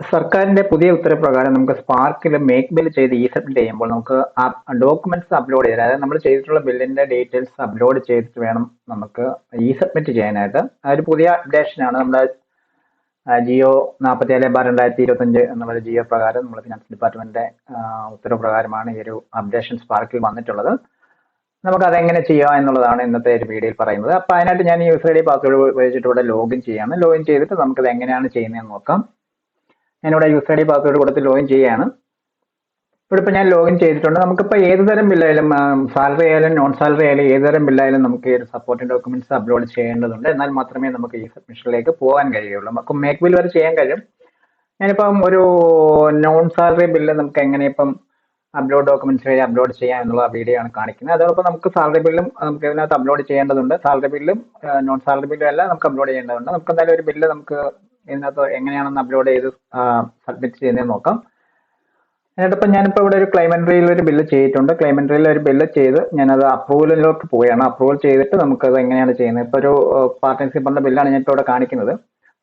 സർക്കാരിന്റെ പുതിയ ഉത്തരപ്രകാരം നമുക്ക് സ്പാർക്കിൽ മേക്ക് ബിൽ ചെയ്ത് ഇ സബ്മിറ്റ് ചെയ്യുമ്പോൾ നമുക്ക് ഡോക്യുമെന്റ്സ് അപ്ലോഡ് ചെയ്ത് അതായത് നമ്മൾ ചെയ്തിട്ടുള്ള ബില്ലിന്റെ ഡീറ്റെയിൽസ് അപ്ലോഡ് ചെയ്തിട്ട് വേണം നമുക്ക് ഇ സബ്മിറ്റ് ചെയ്യാനായിട്ട്. ഒരു പുതിയ അപ്ഡേഷനാണ് നമ്മുടെ ജിയോ ജിയോ നാൽപ്പത്തിയേഴ് ബാർ രണ്ടായിരത്തി ഇരുപത്തഞ്ച് എന്നുള്ള ജിയോ പ്രകാരം നമ്മുടെ ഫിനാൻസ് ഡിപ്പാർട്ട്മെന്റിന്റെ ഉത്തരവ് പ്രകാരമാണ് ഈ ഒരു അപ്ഡേഷൻ സ്പാർക്കിൽ വന്നിട്ടുള്ളത്. നമുക്ക് അതെങ്ങനെ ചെയ്യാം എന്നുള്ളതാണ് ഇന്നത്തെ ഒരു വീഡിയോയിൽ പറയുന്നത്. അപ്പോൾ അതിനായിട്ട് ഞാൻ യൂസർ ഐ ഡി പാസ്വേഡ് ഉപയോഗിച്ചിട്ട് ഇവിടെ ലോഗിൻ ചെയ്യാണ്. ലോഗിൻ ചെയ്തിട്ട് നമുക്കത് എങ്ങനെയാണ് ചെയ്യുന്നതെന്ന് നോക്കാം. ഞാനിവിടെ യൂസർ ഐ ഡി പാസ്വേഡ് കൊടുത്ത് ലോഗിൻ ചെയ്യുകയാണ്. ഇവിടെ ഇപ്പോൾ ഞാൻ ലോഗിൻ ചെയ്തിട്ടുണ്ട്. നമുക്കിപ്പോൾ ഏത് തരം ബില്ലായാലും സാലറി ആയാലും നോൺ സാലറി ആയാലും ഏത് തരം ബില്ലായാലും നമുക്ക് ഈ ഒരു സപ്പോർട്ടിംഗ് ഡോക്യുമെന്റ്സ് അപ്ലോഡ് ചെയ്യേണ്ടതുണ്ട്. എന്നാൽ മാത്രമേ നമുക്ക് ഈ സബ്മിഷനിലേക്ക് പോകാൻ കഴിയുള്ളൂ. നമുക്ക് മേക്ക് ബിൽ വരെ ചെയ്യാൻ കഴിയും. ഞാനിപ്പം ഒരു നോൺ സാലറി ബില്ല് നമുക്ക് എങ്ങനെ ഇപ്പം അപ്ലോഡ് ഡോക്യുമെന്റ്സ് വഴി അപ്ലോഡ് ചെയ്യാം എന്നുള്ള വീഡിയോ ആണ് കാണിക്കുന്നത്. അതോടൊപ്പം നമുക്ക് സാലറി ബില്ലും നമുക്ക് ഇതിനകത്ത് അപ്ലോഡ് ചെയ്യേണ്ടതുണ്ട്. സാലറി ബില്ലും നോൺ സാലറി ബില്ലും എല്ലാം നമുക്ക് അപ്ലോഡ് ചെയ്യേണ്ടതുണ്ട്. നമുക്ക് എന്തായാലും ഒരു ബില്ല് നമുക്ക് ഇതിനകത്ത് എങ്ങനെയാണെന്ന് അപ്ലോഡ് ചെയ്ത് സബ്മിറ്റ് ചെയ്യുന്നതെന്ന് നോക്കാം. എന്നിട്ടിപ്പോൾ ഞാനിപ്പോൾ ഇവിടെ ഒരു ക്ലൈമൻട്രിയിൽ ഒരു ബില്ല് ചെയ്തിട്ടുണ്ട്. ക്ലൈമൻട്രിയിൽ ഒരു ബില്ല് ചെയ്ത് ഞാനത് അപ്രൂവലിലോട്ട് പോവുകയാണ്. അപ്രൂവൽ ചെയ്തിട്ട് നമുക്കത് എങ്ങനെയാണ് ചെയ്യുന്നത്? ഇപ്പോൾ ഒരു പാർട്ട്ണർഷിപ്പിന്റെ ബില്ലാണ് ഞാൻ ഇപ്പോൾ ഇവിടെ കാണിക്കുന്നത്.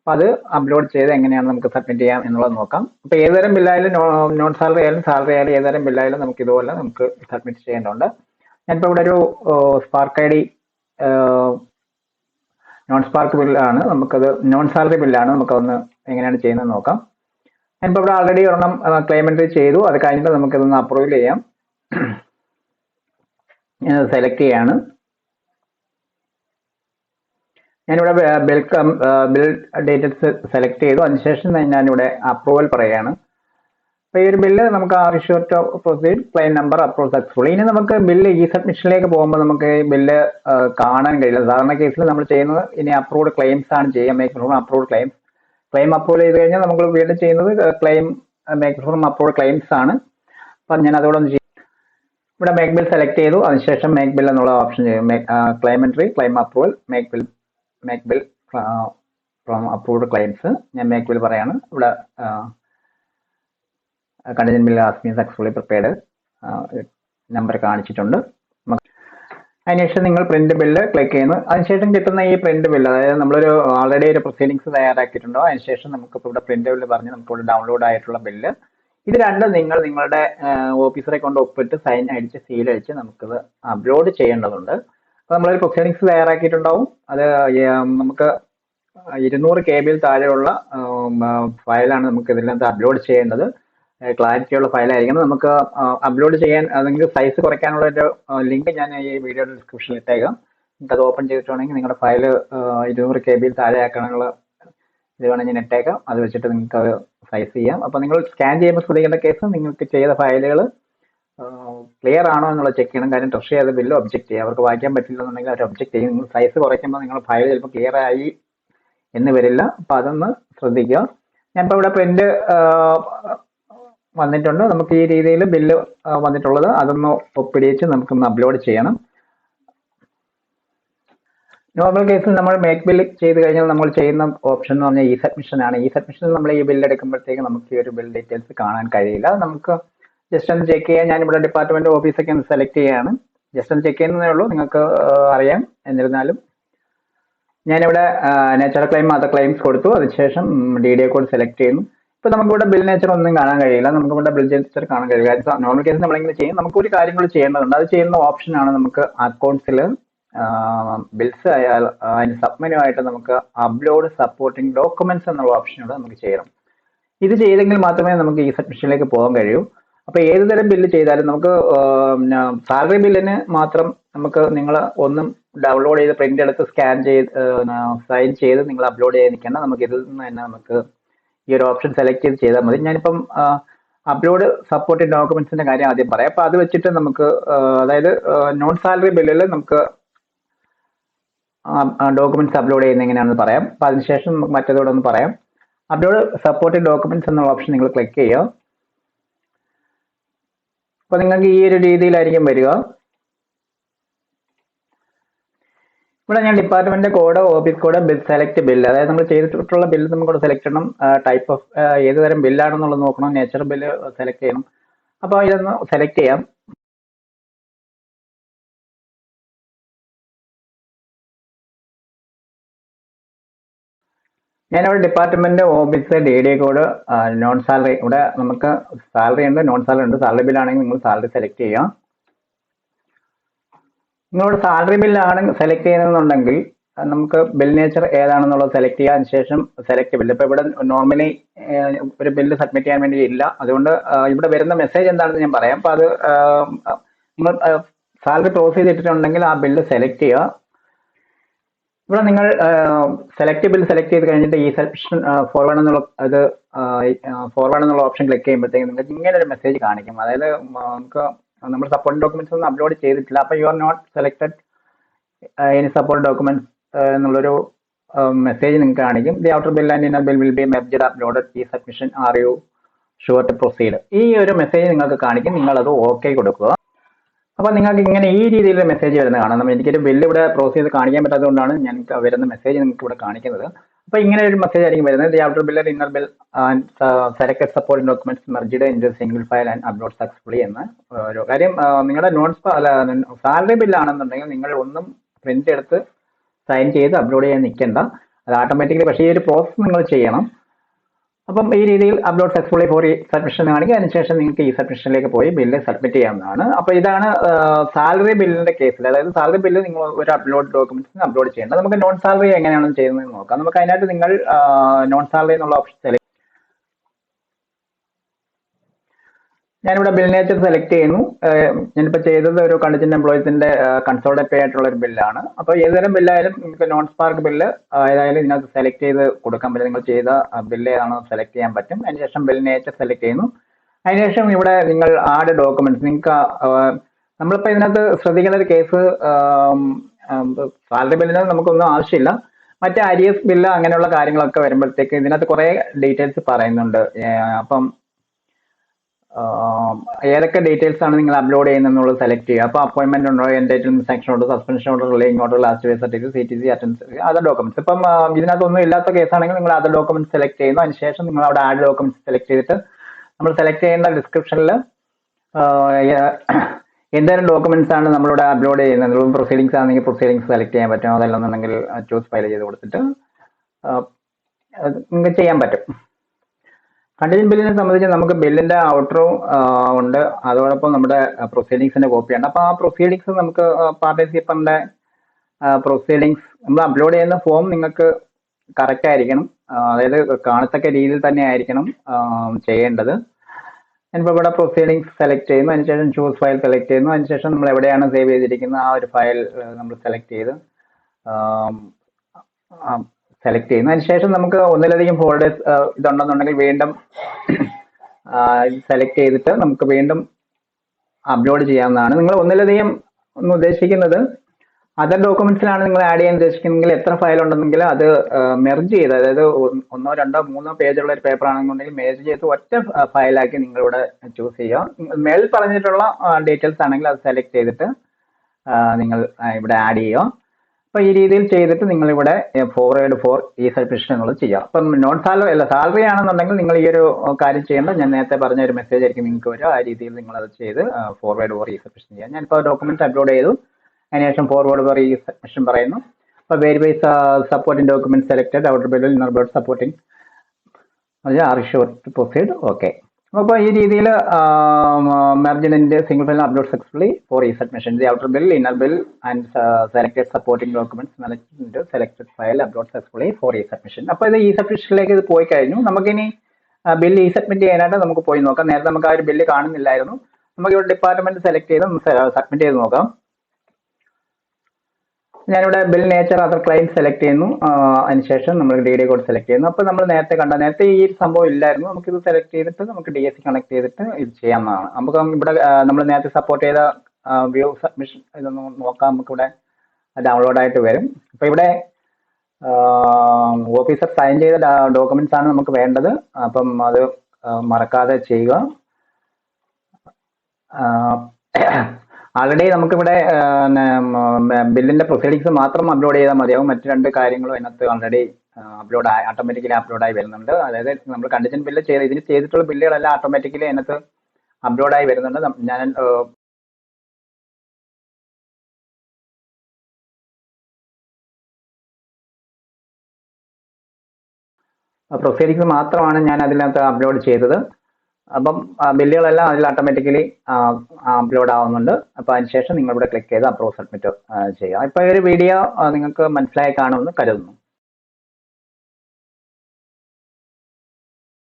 അപ്പോൾ അത് അപ്ലോഡ് ചെയ്ത് എങ്ങനെയാണ് നമുക്ക് സബ്മിറ്റ് ചെയ്യാം എന്നുള്ളത് നോക്കാം. അപ്പോൾ ഏതുതരം ബില്ലായാലും നോൺ സാലറി ആയാലും സാലറി ആയാലും ഏതുതരം ബില്ലായാലും നമുക്ക് ഇതുപോലെ നമുക്ക് സബ്മിറ്റ് ചെയ്യേണ്ടതുണ്ട്. ഞാനിപ്പോൾ ഇവിടെ ഒരു SPARK I D non SPARK ബില്ലാണ് നമുക്കത് നോൺ സാലറി ബില്ലാണ് നമുക്കതൊന്ന് എങ്ങനെയാണ് ചെയ്യുന്നത് നോക്കാം. ഞാനിപ്പോൾ ഇവിടെ ആൾറെഡി ഒരെണ്ണം ക്ലെയിമെന്റ് ചെയ്തു. അത് കഴിഞ്ഞിട്ട് നമുക്കിതൊന്ന് അപ്രൂവ് ചെയ്യാം. ഞാനത് സെലക്ട് ചെയ്യാണ്. ഞാനിവിടെ ബിൽ ബിൽ ഡീറ്റെയിൽസ് സെലക്ട് ചെയ്തു. അതിനുശേഷം ഞാനിവിടെ അപ്രൂവൽ പറയുകയാണ്. ഈ ഒരു ബില്ല് നമുക്ക് ആവശ്യം proceed claim number approve successful ഇനി നമുക്ക് ബില്ല് ഈ സബ്മിഷനിലേക്ക് പോകുമ്പോൾ നമുക്ക് ഈ ബില്ല് കാണാൻ കഴിയില്ല. സാധാരണ കേസിൽ നമ്മൾ ചെയ്യുന്നത് ഇനി അപ്രൂവ്ഡ് ക്ലെയിംസ് ആണ് ചെയ്യുക make from approved claims claim approve ചെയ്ത് കഴിഞ്ഞാൽ നമ്മൾ വീണ്ടും ചെയ്യുന്നത് claim make from approved claims ആണ്. അപ്പം ഞാൻ അതോടെ ഒന്ന് ചെയ്യും. ഇവിടെ മേക്ക് ബിൽ സെലക്ട് ചെയ്തു. അതിനുശേഷം മേക്ക് ബിൽ എന്നുള്ള ഓപ്ഷൻ ചെയ്യും. Claim entry claim approval make bill make bill from approved claims ഞാൻ മേക്ക് ബിൽ പറയാണ്. ഇവിടെ കണ്ടിജൻ ബിൽ ആസ്മി സക്സസ്ഫുള്ളി പ്രിപ്പയർഡ് നമ്പർ കാണിച്ചിട്ടുണ്ട്. അതിനുശേഷം നിങ്ങൾ പ്രിന്റ് ബില്ല് ക്ലിക്ക് ചെയ്യുന്നു. അതിനുശേഷം കിട്ടുന്ന ഈ പ്രിന്റ് ബില്ല് അതായത് നമ്മളൊരു ഓൾറെഡി ഒരു പ്രൊസീഡിങ്സ് തയ്യാറാക്കിയിട്ടുണ്ടോ. അതിനുശേഷം നമുക്ക് ഇവിടെ പ്രിന്റ് ബില്ല് പറഞ്ഞ് നമുക്ക് ഇവിടെ ഡൗൺലോഡ് ആയിട്ടുള്ള ബില്ല് ഇത് രണ്ടും നിങ്ങൾ നിങ്ങളുടെ ഓഫീസറെ കൊണ്ട് ഒപ്പിട്ട് സൈൻ അടിച്ച് സീൽ അടിച്ച് നമുക്കിത് അപ്ലോഡ് ചെയ്യേണ്ടതുണ്ട്. അപ്പോൾ നമ്മളൊരു പ്രൊസീഡിങ്സ് തയ്യാറാക്കിയിട്ടുണ്ടാവും. അത് നമുക്ക് ഇരുന്നൂറ് കെ ബിയിൽ താഴെയുള്ള ഫയലാണ് നമുക്ക് ഇതിനകത്ത് അപ്ലോഡ് ചെയ്യേണ്ടത്. ക്ലാരിറ്റി ഉള്ള ഫയൽ ആയിരിക്കണം നമുക്ക് അപ്ലോഡ് ചെയ്യാൻ അല്ലെങ്കിൽ സൈസ് കുറയ്ക്കാനുള്ള ഒരു ലിങ്ക് ഞാൻ ഈ വീഡിയോ ഡിസ്ക്രിപ്ഷനിൽ ഇട്ടേക്കാം. നിങ്ങൾക്ക് അത് ഓപ്പൺ ചെയ്തിട്ടുണ്ടെങ്കിൽ നിങ്ങളുടെ ഫയൽ ഇരുന്നൂറ് കെ ബിയിൽ താഴെ ആക്കാനുള്ള ഇത് വേണമെങ്കിൽ ഞാൻ ഇട്ടേക്കാം. അത് വെച്ചിട്ട് നിങ്ങൾക്ക് അത് സൈസ് ചെയ്യാം. അപ്പോൾ നിങ്ങൾ സ്കാൻ ചെയ്യുമ്പോൾ ശ്രദ്ധിക്കേണ്ട കേസ് നിങ്ങൾക്ക് ചെയ്ത ഫയലുകൾ ക്ലിയർ ആണോ എന്നുള്ള ചെക്ക് ചെയ്യണം. കാര്യം ട്രഷ് ചെയ്ത ബില്ല് ഒബ്ജക്റ്റ് ചെയ്യുക അവർക്ക് വായിക്കാൻ പറ്റില്ല എന്നുണ്ടെങ്കിൽ അവർ ഒബ്ജക്റ്റ് ചെയ്യും. നിങ്ങൾ സൈസ് കുറയ്ക്കുമ്പോൾ നിങ്ങൾ ഫയൽ ചിലപ്പോൾ ക്ലിയർ ആയി എന്ന് വരില്ല. അപ്പോൾ അതൊന്ന് ശ്രദ്ധിക്കുക. ഞാനിപ്പോൾ ഇവിടെ പ്രിന്റ് വന്നിട്ടുണ്ട്. നമുക്ക് ഈ രീതിയിൽ ബില്ല് വന്നിട്ടുള്ളത് അതൊന്ന് ഒപ്പിടിച്ച് നമുക്കൊന്ന് അപ്ലോഡ് ചെയ്യണം. നോർമൽ കേസിൽ നമ്മൾ മേക്ക് ബില്ല് ചെയ്ത് കഴിഞ്ഞാൽ നമ്മൾ ചെയ്യുന്ന ഓപ്ഷൻ എന്ന് പറഞ്ഞാൽ ഈ സബ്മിഷൻ ആണ്. ഈ സബ്മിഷനിൽ നമ്മൾ ഈ ബില്ല് എടുക്കുമ്പോഴത്തേക്ക് നമുക്ക് ഈ ഒരു ബിൽ ഡീറ്റെയിൽസ് കാണാൻ കഴിയില്ല. നമുക്ക് ജസ്റ്റ് ഒന്ന് ചെക്ക് ചെയ്യാൻ ഇവിടെ ഡിപ്പാർട്ട്മെന്റ് ഓഫീസൊക്കെ ഒന്ന് സെലക്ട് ചെയ്യാണ്. ജസ്റ്റ് ഒന്ന് ചെക്ക് ചെയ്യുന്നതേ ഉള്ളൂ. നിങ്ങൾക്ക് അറിയാം. എന്നിരുന്നാലും ഞാനിവിടെ നേച്ചർ ക്ലെയിം അതർ ക്ലെയിംസ് കൊടുത്തു. അതിനുശേഷം D D A code select ചെയ്യുന്നു. ഇപ്പൊ നമുക്ക് ഇവിടെ ബിൽ നേച്ചർ ഒന്നും കാണാൻ കഴിയില്ല. നമുക്ക് ഇവിടെ ബിൽ നേച്ചർ കാണാൻ കഴിയില്ല. നോർമൽ കേസ് നമ്മളിങ്ങനെ ചെയ്യും. നമുക്ക് ഒരു കാര്യങ്ങൾ ചെയ്യേണ്ടതുണ്ട്. അത് ചെയ്യുന്ന ഓപ്ഷനാണ് നമുക്ക് അക്കൗണ്ട്സിൽ ബിൽസ് ആയാൽ അതിന് സബ്മെനുമായിട്ട് നമുക്ക് അപ്ലോഡ് സപ്പോർട്ടിംഗ് ഡോക്യുമെന്റ്സ് എന്നുള്ള ഓപ്ഷനോട് നമുക്ക് ചെയ്യണം ഇത് ചെയ്തെങ്കിൽ മാത്രമേ നമുക്ക് ഈ സബ്മിഷനിലേക്ക് പോകാൻ കഴിയൂ. അപ്പൊ ഏത് തരം ബില്ല് ചെയ്താലും നമുക്ക് സാലറി ബില്ലിന് മാത്രം നമുക്ക് നിങ്ങൾ ഒന്നും ഡൗൺലോഡ് ചെയ്ത് പ്രിന്റ് എടുത്ത് സ്കാൻ ചെയ്ത് സൈൻ ചെയ്ത് നിങ്ങൾ അപ്ലോഡ് ചെയ്ത് നിൽക്കേണ്ട നമുക്ക് ഇതിൽ നിന്ന് തന്നെ നമുക്ക് ഈ ഒരു ഓപ്ഷൻ സെലക്ട് ചെയ്ത് ചെയ്താൽ മതി. ഞാനിപ്പം അപ്ലോഡ് സപ്പോർട്ടിംഗ് ഡോക്യുമെന്റ്സിന്റെ കാര്യം ആദ്യം പറയാം. അപ്പോൾ അത് വെച്ചിട്ട് നമുക്ക് അതായത് നോൺ സാലറി ബില്ലിൽ നമുക്ക് ഡോക്യുമെന്റ്സ് അപ്ലോഡ് ചെയ്യുന്ന എങ്ങനെയാണെന്ന് പറയാം. അപ്പൊ അതിനുശേഷം നമുക്ക് മറ്റേതോടെ ഒന്ന് പറയാം അപ്ലോഡ് സപ്പോർട്ടിംഗ് ഡോക്യുമെന്റ്സ് എന്നുള്ള ഓപ്ഷൻ നിങ്ങൾ ക്ലിക്ക് ചെയ്യുക. അപ്പോൾ നിങ്ങൾക്ക് ഈ ഒരു രീതിയിലായിരിക്കും വരിക. ഇവിടെ ഞാൻ department code office code bill select bill അതായത് നമ്മൾ ചെയ്തിട്ടുള്ള ബില്ല് നമുക്ക് സെലക്ട് ചെയ്യണം. ടൈപ്പ് ഓഫ് ഏത് തരം ബില്ലാണെന്നുള്ളത് നോക്കണം. നേച്ചർ ബില്ല് സെലക്ട് ചെയ്യണം. അപ്പോൾ ഇതൊന്ന് സെലക്ട് ചെയ്യാം. ഞാനിവിടെ department office D D code non salary ഇവിടെ നമുക്ക് സാലറി ഉണ്ട് നോൺ സാലറി ഉണ്ട്. സാലറി ബില്ലാണെങ്കിൽ നിങ്ങൾ സാലറി സെലക്ട് ചെയ്യാം. നിങ്ങളുടെ സാലറി ബില്ലാണ് സെലക്ട് ചെയ്യുന്നതെന്നുണ്ടെങ്കിൽ നമുക്ക് ബിൽ നേച്ചർ ഏതാണെന്നുള്ളത് സെലക്ട് ചെയ്യാൻ ശേഷം സെലക്ട് ബില്ല് ഇപ്പോൾ ഇവിടെ നോർമലി ഒരു ബില്ല് സബ്മിറ്റ് ചെയ്യാൻ വേണ്ടി ഇല്ല. അതുകൊണ്ട് ഇവിടെ വരുന്ന മെസ്സേജ് എന്താണെന്ന് ഞാൻ പറയാം. അപ്പോൾ അത് നിങ്ങൾ സാലറി ക്ലോസ് ചെയ്തിട്ടുണ്ടെങ്കിൽ ആ ബില്ല് സെലക്ട് ചെയ്യുക. ഇവിടെ നിങ്ങൾ സെലക്ട് ബിൽ സെലക്ട് ചെയ്ത് കഴിഞ്ഞിട്ട് ഈ സെലക്ഷൻ ഫോർവേഡ് എന്നുള്ള അത് ഫോർവേഡ് എന്നുള്ള ഓപ്ഷൻ ക്ലിക്ക് ചെയ്യുമ്പോഴത്തേക്കും നിങ്ങൾക്ക് ഇങ്ങനെ ഒരു മെസ്സേജ് കാണിക്കും. അതായത് നമുക്ക് നമ്മൾ സപ്പോർട്ട് ഡോക്യുമെന്റ്സ് ഒന്നും അപ്ലോഡ് ചെയ്തിട്ടില്ല. അപ്പോൾ യു ആർ നോട്ട് സെലക്ടഡ് ഇനി സപ്പോർട്ട് ഡോക്യുമെന്റ്സ് എന്നുള്ളൊരു മെസ്സേജ് നിങ്ങൾക്ക് കാണിക്കും. The outer bill and inner bill will be merged uploaded e submission are you sure to proceed ഈ ഒരു മെസ്സേജ് നിങ്ങൾക്ക് കാണിക്കും. നിങ്ങൾ അത് ഓക്കെ കൊടുക്കുക. അപ്പോൾ നിങ്ങൾക്ക് ഇങ്ങനെ ഈ രീതിയിൽ മെസ്സേജ് വരുന്നത് കാണാം. നമ്മൾ എനിക്കൊരു ബില്ല് ഇവിടെ പ്രോസസ് ചെയ്ത് കാണിക്കാൻ പറ്റാത്തതുകൊണ്ടാണ് ഞാൻ വരുന്ന മെസ്സേജ് നിങ്ങൾക്ക് ഇവിടെ കാണിക്കുന്നത്. അപ്പോൾ ഇങ്ങനെ ഒരു മെസ്സേജ് ആയിരിക്കും വരുന്നത്. The outer biller inner bill select support documents merged in single file and upload successfully എന്ന് ഒരു കാര്യം നിങ്ങളുടെ നോൺ സാലറി ബില്ലാണെന്നുണ്ടെങ്കിൽ നിങ്ങൾ ഒന്നും പ്രിന്റ് എടുത്ത് സൈൻ ചെയ്ത് അപ്ലോഡ് ചെയ്യാൻ നിൽക്കേണ്ട അത് ഓട്ടോമാറ്റിക്കലി പക്ഷേ ഈ ഒരു പ്രോസസ്സ് നിങ്ങൾ ചെയ്യണം. അപ്പം ഈ രീതിയിൽ അപ്ലോഡ് സക്സസ്ഫുള്ളി പോയി സബ്മിഷൻ കാണിക്കുക അതിനുശേഷം നിങ്ങൾക്ക് ഈ സബ്മിഷനിലേക്ക് പോയി ബില്ല് സബ്മിറ്റ് ചെയ്യാവുന്നതാണ്. അപ്പോൾ ഇതാണ് സാലറി ബില്ലിന്റെ കേസിൽ അതായത് സാലറി ബില്ല് നിങ്ങൾ ഒരു അപ്ലോഡ് ഡോക്യുമെന്റ്സ് അപ്ലോഡ് ചെയ്യേണ്ടത്. നമുക്ക് നോൺ സാലറി എങ്ങനെയാണ് ചെയ്യുന്നത് നോക്കാം. നമുക്ക് അതിനകത്ത് നിങ്ങൾ നോൺ സാലറി എന്നുള്ള ഓപ്ഷൻ സെലക്ട് ഞാനിവിടെ ബിൽ നേച്ചർ സെലക്ട് ചെയ്യുന്നു. ഞാനിപ്പോൾ ചെയ്തത് ഒരു കണ്ടിജന്റ് എംപ്ലോയീസിന്റെ കൺസോൾഡ് പേ ആയിട്ടുള്ള ഒരു ബില്ലാണ് അപ്പോൾ ഏതുതരം ബില്ലായാലും നിങ്ങൾക്ക് നോൺ സ്പാർക്ക് ബില്ല് ഏതായാലും ഇതിനകത്ത് സെലക്ട് ചെയ്ത് കൊടുക്കാൻ പറ്റും. നിങ്ങൾ ചെയ്ത ബില്ല് ഏതാണോ സെലക്ട് ചെയ്യാൻ പറ്റും. അതിനുശേഷം ബിൽ നേച്ചർ സെലക്ട് ചെയ്യുന്നു. അതിനുശേഷം ഇവിടെ നിങ്ങൾ ആഡ് ഡോക്യുമെന്റ്സ് നിങ്ങൾക്ക് നമ്മളിപ്പോൾ ഇതിനകത്ത് ശ്രദ്ധിക്കേണ്ട ഒരു കേസ് സാലറി ബില്ലിന് നമുക്കൊന്നും ആവശ്യമില്ല. മറ്റേ അരിയസ് ബില്ല് അങ്ങനെയുള്ള കാര്യങ്ങളൊക്കെ വരുമ്പോഴത്തേക്ക് ഇതിനകത്ത് കുറേ ഡീറ്റെയിൽസ് പറയുന്നുണ്ട്. അപ്പം ഏതൊക്കെ ഡീറ്റെയിൽസ് ആണ് നിങ്ങൾ അപ്ലോഡ് ചെയ്യുന്നത് സെലക്ട് ചെയ്യുക. അപ്പോൾ അപ്പോയിന്റ്മെന്റ് ഉണ്ടോ എന്റൈറ്റിൽമെന്റ് സെക്ഷൻ ഉണ്ടോ സസ്പെൻഷൻ ഉണ്ടോ relieving order last pay certificate C T C attendance other documents ഇപ്പം ഇതിനകത്തൊന്നും ഇല്ലാത്ത കേസാണെങ്കിൽ നിങ്ങൾ അതർ ഡോക്യുമെന്റ് സെലക്ട് ചെയ്യുന്നു. അതിനുശേഷം നിങ്ങൾ അവിടെ ആഡ് ഡോക്യുമെന്റ്സ് സെലക്ട് ചെയ്തിട്ട് നമ്മൾ സെലക്ട് ചെയ്യുന്ന ഡിസ്ക്രിപ്ഷനിൽ എന്തെങ്കിലും ഡോക്യുമെന്റ്സ് ആണ് നമ്മളിവിടെ അപ്ലോഡ് ചെയ്യുന്നത്? പ്രൊസീഡിങ്സ് ആണെങ്കിൽ പ്രൊസീഡിങ്സ് സെലക്ട് ചെയ്യാൻ പറ്റും. അതല്ലെന്നുണ്ടെങ്കിൽ ചൂസ് ഫയൽ ചെയ്ത് കൊടുത്തിട്ട് നിങ്ങൾക്ക് ചെയ്യാൻ പറ്റും. കണ്ടിജന്റ് ബില്ലിനെ സംബന്ധിച്ച് നമുക്ക് ബില്ലിന്റെ ഔട്ടറും ഉണ്ട്. അതോടൊപ്പം നമ്മുടെ പ്രൊസീഡിങ്സിന്റെ കോപ്പിയുണ്ട് അപ്പൊ ആ പ്രൊസീഡിങ്സ് നമുക്ക് പാർട്ടിസിപ്പന്റെ പ്രൊസീഡിങ്സ് നമ്മൾ അപ്ലോഡ് ചെയ്യുന്ന ഫോം നിങ്ങൾക്ക് കറക്റ്റ് ആയിരിക്കണം. അതായത് കാണത്തക്ക രീതിയിൽ തന്നെ ആയിരിക്കണം ചെയ്യേണ്ടത്. ഞാനിപ്പോൾ ഇവിടെ പ്രൊസീഡിങ്സ് സെലക്ട് ചെയ്യുന്നു. അതിനുശേഷം ചൂസ് ഫയൽ സെലക്ട് ചെയ്യുന്നു. അതിനുശേഷം നമ്മൾ എവിടെയാണ് സേവ് ചെയ്തിരിക്കുന്നത്? ആ ഒരു ഫയൽ നമ്മൾ സെലക്ട് ചെയ്ത് സെലക്ട് ചെയ്യുന്നു. അതിനുശേഷം നമുക്ക് ഒന്നിലധികം ഫോൾഡേഴ്സ് ഇതുണ്ടെന്നുണ്ടെങ്കിൽ വീണ്ടും സെലക്ട് ചെയ്തിട്ട് നമുക്ക് വീണ്ടും അപ്ലോഡ് ചെയ്യാവുന്നതാണ്. നിങ്ങൾ ഒന്നിലധികം ഒന്ന് ഉദ്ദേശിക്കുന്നത് അതർ ഡോക്യുമെന്റ്സിലാണ് നിങ്ങൾ ആഡ് ചെയ്യാൻ ഉദ്ദേശിക്കുന്നെങ്കിൽ എത്ര ഫയൽ ഉണ്ടെന്നെങ്കിൽ അത് മെർജ് ചെയ്ത് അതായത് ഒന്നോ രണ്ടോ മൂന്നോ പേജുള്ള ഒരു പേപ്പർ ആണെന്നുണ്ടെങ്കിൽ മെർജ് ചെയ്ത് ഒറ്റ ഫയലാക്കി നിങ്ങളിവിടെ ചൂസ് ചെയ്യുക. മേളിൽ പറഞ്ഞിട്ടുള്ള ഡീറ്റെയിൽസ് ആണെങ്കിൽ അത് സെലക്ട് ചെയ്തിട്ട് നിങ്ങൾ ഇവിടെ ആഡ് ചെയ്യുക. അപ്പോൾ ഈ രീതിയിൽ ചെയ്തിട്ട് നിങ്ങൾ ഇവിടെ ഫോർവേഡ് ഫോർ ഈ സബ്മിഷൻ നിങ്ങൾ ചെയ്യുക അപ്പം നോൺ സാലറി അല്ല സാലറി ആണെന്നുണ്ടെങ്കിൽ നിങ്ങൾ ഈ ഒരു കാര്യം ചെയ്യേണ്ട. ഞാൻ നേരത്തെ പറഞ്ഞ ഒരു മെസ്സേജ് ആയിരിക്കും നിങ്ങൾക്ക് വരിക. ആ രീതിയിൽ നിങ്ങൾ അത് ചെയ്ത് ഫോർവേഡ് ഫോർ ഈ സബ്മിഷൻ ചെയ്യുക ഞാനിപ്പോൾ ഡോക്യുമെന്റ്സ് അപ്ലോഡ് ചെയ്തു. അതിനുശേഷം ഫോർവേഡ് ഫോർ ഈ സബ്മിഷൻ പറയുന്നു. അപ്പോൾ verify supporting document selected outer ബില്ലിൽ board supporting are sure to proceed okay അപ്പോൾ ഈ രീതിയിൽ merged and single file upload successfully for ഈ submission the outer bill inner bill and selected supporting documents selected file upload successfully for ഈ submission അപ്പോൾ ഇത് ഈ സബ്മിഷനിലേക്ക് ഇത് പോയി കഴിഞ്ഞു. നമുക്കിനി ബിൽ ഈ സബ്മിറ്റ് ചെയ്യാനായിട്ട് നമുക്ക് പോയി നോക്കാം. നേരത്തെ നമുക്ക് ആ ഒരു ബില്ല് കാണുന്നില്ലായിരുന്നു. നമുക്ക് ഇവിടെ ഡിപ്പാർട്ട്മെന്റ് സെലക്ട് ചെയ്ത് സബ്മിറ്റ് ചെയ്ത് നോക്കാം. ഞാനിവിടെ bill nature other claim select ചെയ്യുന്നു. അതിനുശേഷം നമ്മൾ ഡി ഡി കോഡ് സെലക്ട് ചെയ്യുന്നു. അപ്പോൾ നമ്മൾ നേരത്തെ കണ്ട നേരത്തെ ഈ സംഭവം ഇല്ലായിരുന്നു. നമുക്കിത് സെലക്ട് ചെയ്തിട്ട് നമുക്ക് ഡി എസ് സി കണക്ട് ചെയ്തിട്ട് ഇത് ചെയ്യാവുന്നതാണ്. നമുക്ക് ഇവിടെ നമ്മൾ നേരത്തെ സപ്പോർട്ട് ചെയ്ത വ്യൂ സബ്മിഷൻ ഇതൊന്ന് നോക്കാം. നമുക്കിവിടെ ഡൗൺലോഡ് ആയിട്ട് വരും. അപ്പോൾ ഇവിടെ ഓഫീസർ സൈൻ ചെയ്ത ഡോക്യുമെന്റ്സ് ആണ് നമുക്ക് വേണ്ടത്. അപ്പം അത് മറക്കാതെ ചെയ്യുക. ആൾറെഡി നമുക്കിവിടെ ബില്ലിന്റെ പ്രൊസീഡിങ്സ് മാത്രം അപ്ലോഡ് ചെയ്താൽ മതിയാവും മറ്റു രണ്ട് കാര്യങ്ങളും അതിനകത്ത് ഓൾറെഡി അപ്ലോഡ് ഓട്ടോമാറ്റിക്കലി അപ്ലോഡ് ആയി വരുന്നുണ്ട്. അതായത് നമ്മൾ കണ്ടീഷൻ ബില്ല് ചെയ്ത് ഇതിന് ചെയ്തിട്ടുള്ള ബില്ലുകളെല്ലാം ഓട്ടോമാറ്റിക്കലി അതിനകത്ത് അപ്ലോഡ് ആയി വരുന്നുണ്ട്. ഞാൻ പ്രൊസീഡിങ്സ് മാത്രമാണ് ഞാൻ അതിനകത്ത് അപ്ലോഡ് ചെയ്തത്. അപ്പം ബില്ലുകളെല്ലാം അതിൽ ഓട്ടോമാറ്റിക്കലി അപ്ലോഡ് ആവുന്നുണ്ട്. അപ്പോൾ അതിനുശേഷം നിങ്ങളിവിടെ ക്ലിക്ക് ചെയ്ത് അപ്രൂവ് സബ്മിറ്റ് ചെയ്യുക. ഇപ്പം ഈ ഒരു വീഡിയോ നിങ്ങൾക്ക് മനസ്സിലായി കാണുമെന്ന് കരുതുന്നു.